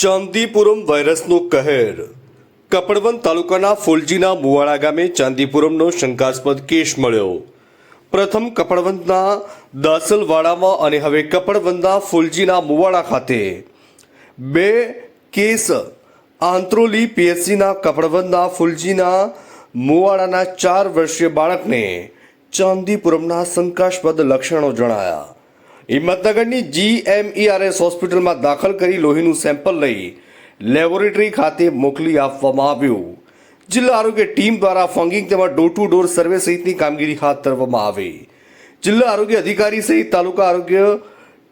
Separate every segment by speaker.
Speaker 1: ચાંદીપુરમ વાયરસનો કહેર. કપડવંત તાલુકાના ફુલજીના મુવાડા ગામે ચાંદીપુરમનો શંકાસ્પદ કેસ મળ્યો. પ્રથમ કપડવંતના દાસલવાડામાં અને હવે કપડવંતના ફુલજીના મુવાડા ખાતે. બે કેસ આંત્રોલી પીએસસીના કપડવંતના ફુલજીના મુવાડાના ચાર વર્ષીય બાળકને ચાંદીપુરમના શંકાસ્પદ લક્ષણો જણાયા. હિંમતનગરની જીએમઈઆરએસ હોસ્પિટલમાં દાખલ કરી લોહીનું સેમ્પલ લઈ લેબોરેટરી ખાતે મોકલી આપવામાં આવ્યું. જિલ્લા આરોગ્ય ટીમ દ્વારા ફંગિંગ તેમજ ડોર ટુ ડોર સર્વે સહિતની કામગીરી હાથ ધરવામાં આવી. જિલ્લા આરોગ્ય અધિકારી સહિત તાલુકા આરોગ્ય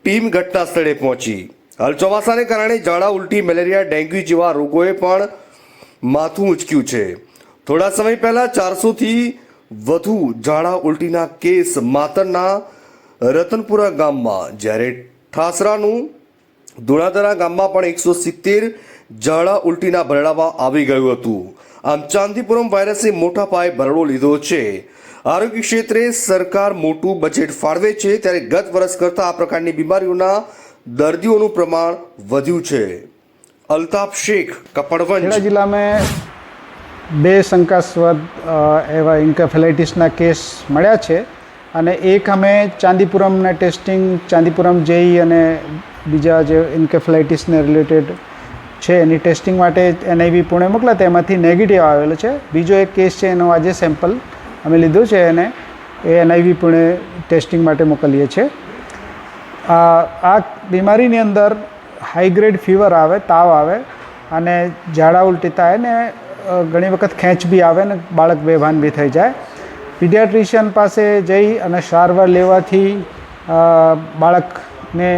Speaker 1: ટીમ ઘટના સ્થળે પહોંચી. હાલ ચોમાસાને કારણે ઝાડા, ઉલટી, મેલેરિયા, ડેન્ગ્યુ જેવા રોગોએ પણ માથું ઉંચક્યું છે. થોડા સમય પહેલા ચારસોથી વધુ ઝાડા, ઉલટીના કેસ માતરના રતનપુરા ગામમાં જ્યારે ઠાસરાનું ધુણાધરા ગામમાં પણ એકસો સિત્તેર ઝાડા ઉલટીના ભરડામાં આવી ગયું હતું. આમ ચાંદીપુરમ વાયરસે મોટા પાયે ભરડો લીધો છે. આરોગ્ય ક્ષેત્રે સરકાર મોટું બજેટ ફાળવે છે ત્યારે ગત વર્ષ કરતાં આ પ્રકારની બીમારીઓના દર્દીઓનું પ્રમાણ વધ્યું છે. અલ્તાફ શેખ, કપડવંજ.
Speaker 2: જિલ્લામાં બે શંકાસ્પદ એવા ઇન્કેફેલાઇટિસના કેસ મળ્યા છે. અને એક અમે ચાંદીપુરમના ટેસ્ટિંગ, ચાંદીપુરમ જેઈ અને બીજા જે ઇન્કેફ્લાઇટિસને રિલેટેડ છે, એની ટેસ્ટિંગ માટે એનઆઈવી પુણે મોકલ્યા તેમાંથી નેગેટિવ આવેલો છે. બીજો એક કેસ છે, એનો આજે સેમ્પલ અમે લીધું છે અને એ એનઆઈવી પુણે ટેસ્ટિંગ માટે મોકલીએ છીએ. આ બીમારીની અંદર હાઈ ગ્રેડ ફીવર આવે, તાવ આવે અને ઝાડા ઉલટી થાય ને ઘણી વખત ખેંચ બી આવે ને બાળક બેભાન બી થઈ જાય. પીડિયાટ્રિશિયન પાસે જઈ અને સારવાર લેવાથી બાળકને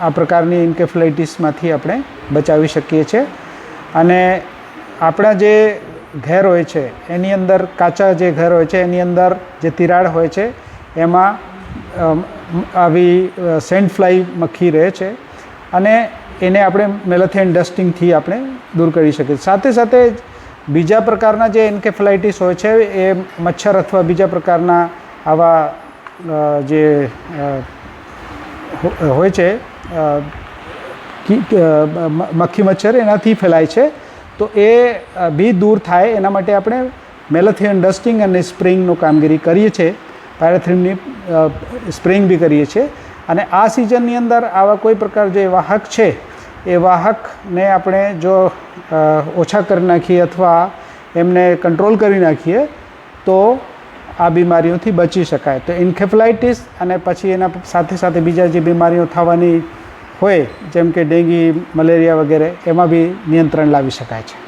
Speaker 2: આ પ્રકારની ઇન્કેફ્લાઇટિસમાંથી આપણે બચાવી શકીએ છીએ. અને આપણા જે ઘેર હોય છે, એની અંદર કાચા જે ઘર હોય છે, એની અંદર જે તિરાડ હોય છે, એમાં આવી સેન્ટ ફ્લાય મક્ખી રહે છે. અને એને આપણે મેલેથેન ડસ્ટિંગથી આપણે દૂર કરી શકીએ સાથે સાથે બીજા પ્રકારના જે એન્કેફલાઇટિસ હોય છે, એ મચ્છર અથવા બીજા પ્રકારના આવા જે હોય છે મક્ખી મચ્છર એનાથી ફેલાય છે. તો એ બી દૂર થાય, એના માટે આપણે મેલેથિયન ડસ્ટિંગ અને સ્પ્રિંગનું કામગીરી કરીએ છીએ પાયરેથ્રીનની સ્પ્રિંગ બી કરીએ છીએ અને આ સિઝનની અંદર આવા કોઈ પ્રકાર જે વાહક છે, એ વાહકને આપણે જો ઓછા કરી નાખીએ અથવા એમને કંટ્રોલ કરી નાખીએ, તો આ બીમારીઓથી બચી શકાય. તો ઇન્કેફલાઇટિસ અને પછી એના સાથે સાથે બીજા જે બીમારીઓ થવાની હોય, જેમ કે ડેન્ગી, મલેરિયા વગેરે, એમાં બી નિયંત્રણ લાવી શકાય છે.